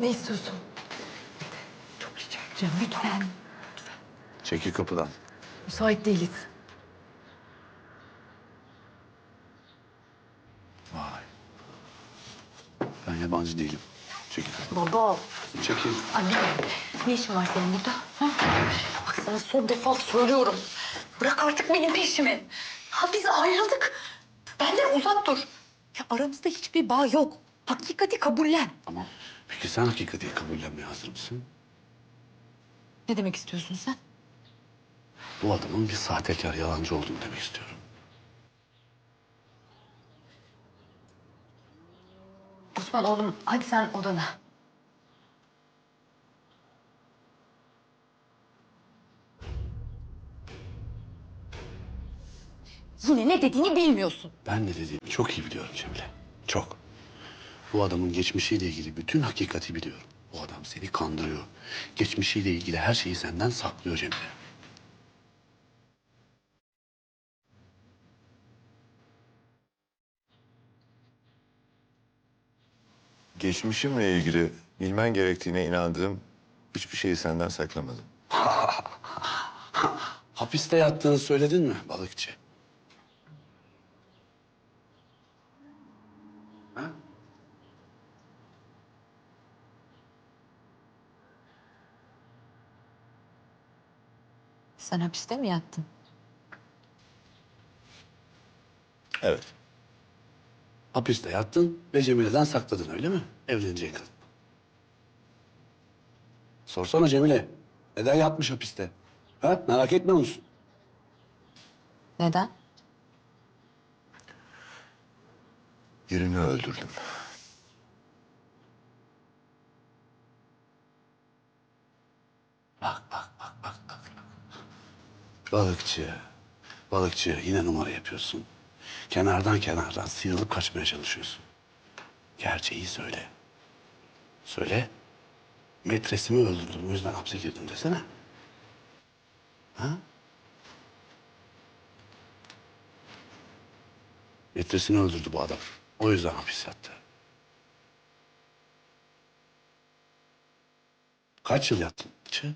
Ne istiyorsun? Çok rica edeceğim lütfen. Çekil kapıdan. Müsait değiliz. Vay. Ben yabancı değilim. Çekil. Baba. Çekil. Anne ne işin var senin burada? Ha? Bak sana son defa söylüyorum. Bırak artık benim peşimi. Ha biz ayrıldık. Benden uzak dur. Ya aramızda hiçbir bağ yok. Hakikati kabullen. Tamam. Peki sen hakikati kabullenmeye hazır mısın? Ne demek istiyorsun sen? Bu adamın bir sahtekar, yalancı olduğunu demek istiyorum. Osman oğlum hadi sen odana. Yine ne dediğini bilmiyorsun. Ben ne dediğimi çok iyi biliyorum Cemile. Çok. Bu adamın geçmişiyle ilgili bütün hakikati biliyorum. Bu adam seni kandırıyor. Geçmişiyle ilgili her şeyi senden saklıyor Cemile. Geçmişimle ilgili bilmen gerektiğine inandığım hiçbir şeyi senden saklamadım. Hapiste yattığını söyledin mi balıkçı? Sen hapiste mi yattın? Evet. Hapiste yattın ve Cemile'den sakladın öyle mi? Evleneceğin kadın. Sorsana Cemile. Neden yatmış hapiste? Ha? Merak etmiyor musun? Neden? Birini öldürdüm. Bak bak. Balıkçı. Balıkçı yine numara yapıyorsun. Kenardan kenardan sıyrılıp kaçmaya çalışıyorsun. Gerçeği söyle. Söyle. Metresimi öldürdüm o yüzden hapse girdim desene. Ha? Metresini öldürdü bu adam. O yüzden hapis yattı. Kaç yıl yattın? Çı?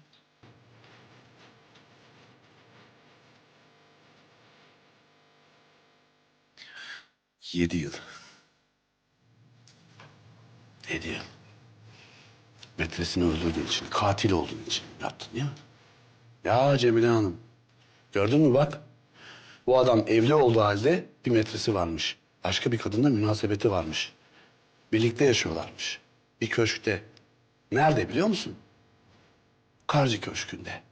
Yedi yıl. Ne diyor? Metresini öldürdüğün için, katil olduğun için yaptın değil mi? Ya Cemile Hanım, gördün mü bak? Bu adam evli olduğu halde bir metresi varmış. Başka bir kadınla münasebeti varmış. Birlikte yaşıyorlarmış. Bir köşkte. Nerede biliyor musun? Karcı Köşkü'nde.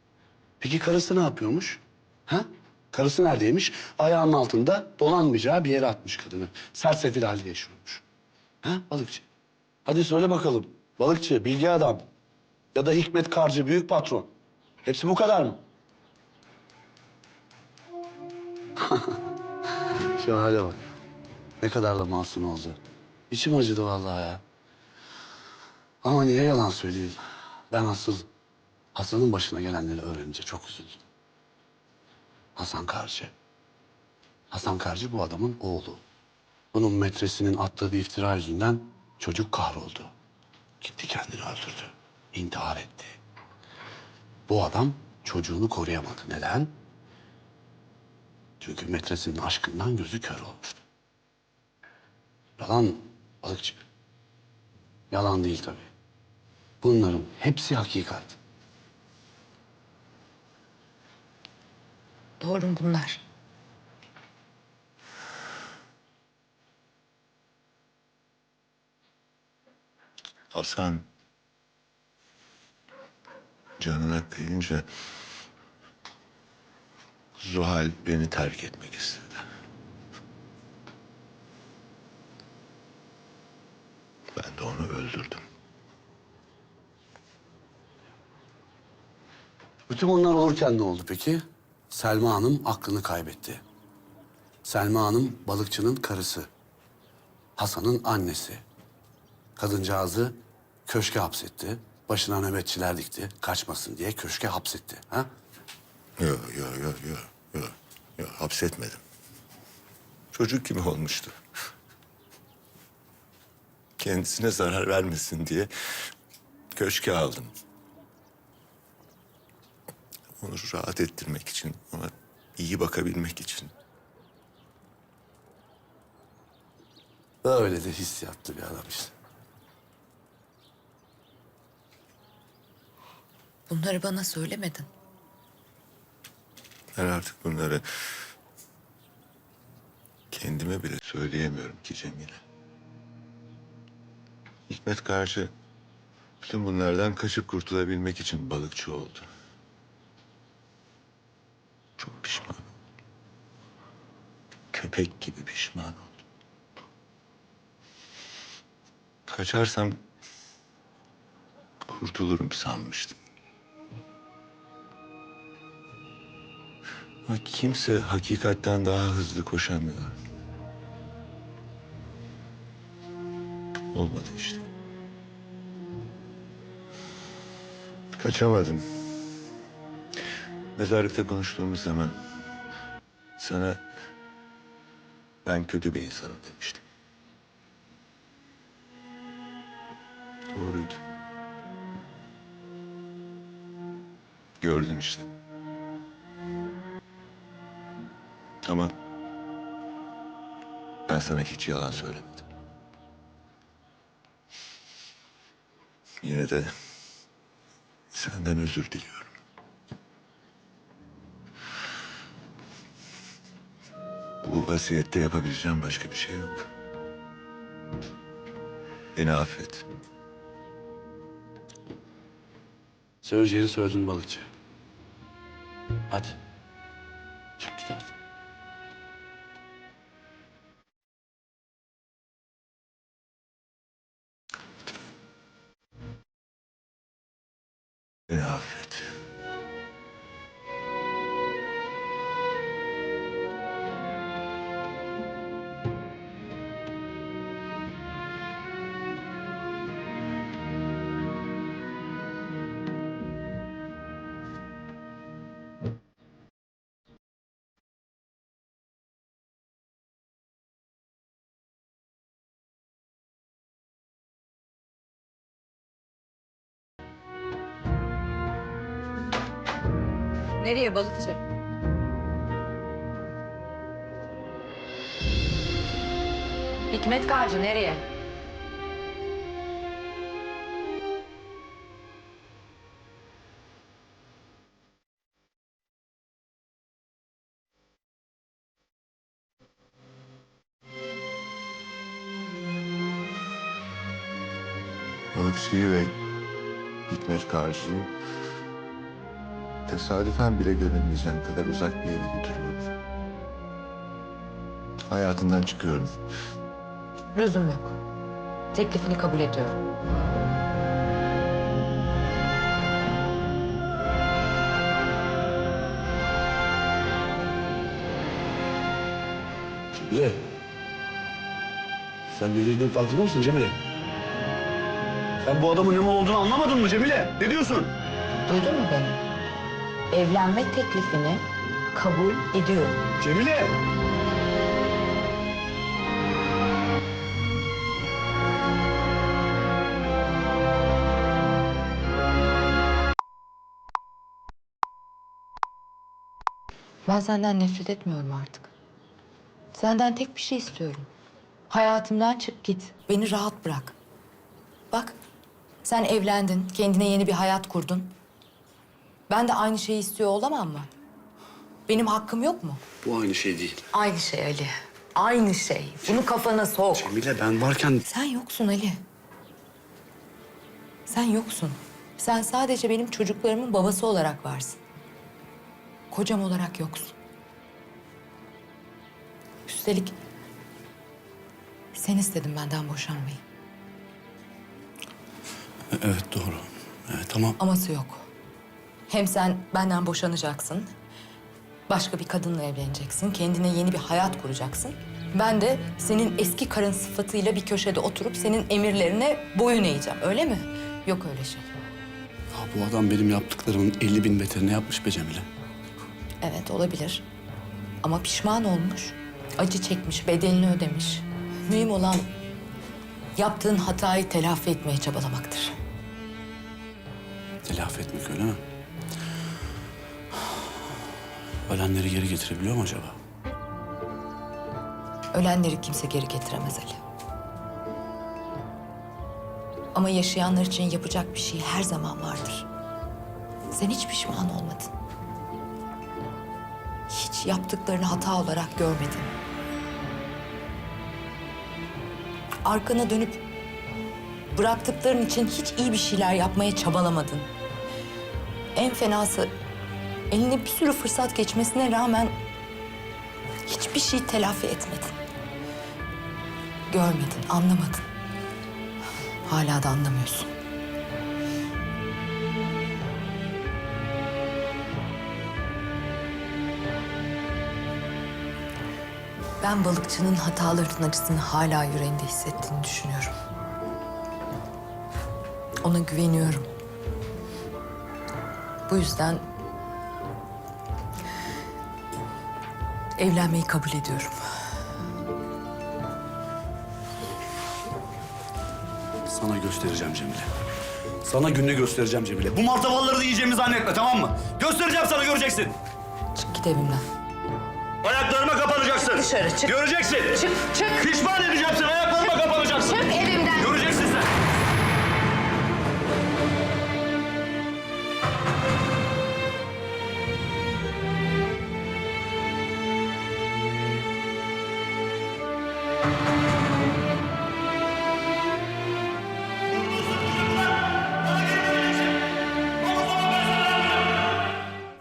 Peki karısı ne yapıyormuş? Ha? Karısı neredeymiş? Ayağının altında dolanmayacağı bir yere atmış kadını. Sersefil halde yaşıyormuş. Ha balıkçı? Hadi söyle bakalım. Balıkçı, bilgi adam ya da Hikmet Karcı, büyük patron. Hepsi bu kadar mı? Şu hale bak. Ne kadar da masum oldu. İçim acıdı vallahi ya. Ama niye yalan söyleyeyim? Ben asıl Hasan'ın başına gelenleri öğrenince çok üzüldüm. Hasan Karcı. Hasan Karcı bu adamın oğlu. Bunun metresinin attığı bir iftira yüzünden çocuk kahroldu. Gitti kendini öldürdü. İntihar etti. Bu adam çocuğunu koruyamadı. Neden? Çünkü metresinin aşkından gözü kör olmuştu. Yalan balıkçı. Yalan değil tabii. Bunların hepsi hakikat. Doğru mu bunlar? Hasan canına kıyınca Zuhal beni terk etmek istedi. Ben de onu öldürdüm. Bütün bunlar olurken ne oldu peki? Selma Hanım aklını kaybetti. Selma Hanım balıkçının karısı. Hasan'ın annesi. Kadıncağızı köşke hapsetti. Başına nöbetçiler dikti. Kaçmasın diye köşke hapsetti. Ha? Yok yok yok yok yok. Yok hapsetmedim. Çocuk gibi olmuştu. Kendisine zarar vermesin diye köşke aldım. Onu rahat ettirmek için, ona iyi bakabilmek için. Öyle de hissiyatlı bir adam işte. Bunları bana söylemedin. Ben artık bunları kendime bile söyleyemiyorum ki Cemile. Hikmet karşı bütün bunlardan kaçıp kurtulabilmek için balıkçı oldu. Çok pişman. Köpek gibi pişman oldum. Kaçarsam kurtulurum sanmıştım. Ama kimse hakikatten daha hızlı koşamıyor. Olmadı işte. Kaçamadım. Mezarlıkta konuştuğumuz zaman sana ben kötü bir insanım demiştim. Doğruydu. Gördün işte. Ama ben sana hiç yalan söylemedim. Yine de senden özür diliyorum. Bu vasiyette yapabileceğim başka bir şey yok. Beni affet. Söyleyeceğini söyledin balıkçı. Hadi. Nereye balıkçı? Hikmet Karcı nereye? Balıkçıyı ve Hikmet Karşı'yı tesadüfen bile görünmeyeceğim kadar uzak bir yere götürüyorum. Hayatından çıkıyorum. Lüzum yok. Teklifini kabul ediyorum. Cemile. Sen ne dediğinin farkında mısın Cemile? Sen bu adamın ne olduğunu anlamadın mı Cemile? Ne diyorsun? Duydun mu beni? Evlenme teklifini kabul ediyorum. Cemile! Ben senden nefret etmiyorum artık. Senden tek bir şey istiyorum. Hayatımdan çık git. Beni rahat bırak. Bak, sen evlendin, kendine yeni bir hayat kurdun. Ben de aynı şeyi istiyor olamam mı? Benim hakkım yok mu? Bu aynı şey değil. Aynı şey Ali. Aynı şey. Bunu kafana sok. Cemile ben varken... Sen yoksun Ali. Sen yoksun. Sen sadece benim çocuklarımın babası olarak varsın. Kocam olarak yoksun. Üstelik sen istedin benden boşanmayı. Evet doğru. Evet tamam. Aması yok. Hem sen benden boşanacaksın. Başka bir kadınla evleneceksin. Kendine yeni bir hayat kuracaksın. Ben de senin eski karın sıfatıyla bir köşede oturup senin emirlerine boyun eğeceğim. Öyle mi? Yok öyle şey. Ya bu adam benim yaptıklarımın 50 bin beterini yapmış be Cemile. Evet olabilir. Ama pişman olmuş. Acı çekmiş, bedelini ödemiş. Mühim olan yaptığın hatayı telafi etmeye çabalamaktır. telafi etmek öyle mi? Ölenleri geri getirebiliyor mu acaba? Ölenleri kimse geri getiremez Ali. Ama yaşayanlar için yapacak bir şey her zaman vardır. Sen hiç pişman olmadın. Hiç yaptıklarını hata olarak görmedin. Arkana dönüp bıraktıkların için hiç iyi bir şeyler yapmaya çabalamadın. En fenası eline bir sürü fırsat geçmesine rağmen hiçbir şey telafi etmedin. Görmedin, anlamadın. Hala da anlamıyorsun. Ben balıkçının hatalarının acısını hala yüreğinde hissettiğini düşünüyorum. Ona güveniyorum. Bu yüzden evlenmeyi kabul ediyorum. Sana göstereceğim Cemile. Sana gününü göstereceğim Cemile. Bu martavalları da yiyeceğimi zannetme tamam mı? Göstereceğim sana göreceksin. Çık git evimden. Ayaklarıma kapanacaksın. Dışarı çık. Göreceksin. Çık, çık. Pişman edeceğim seni. Ayaklarıma kapanacaksın. Çık evimden. Göreceksin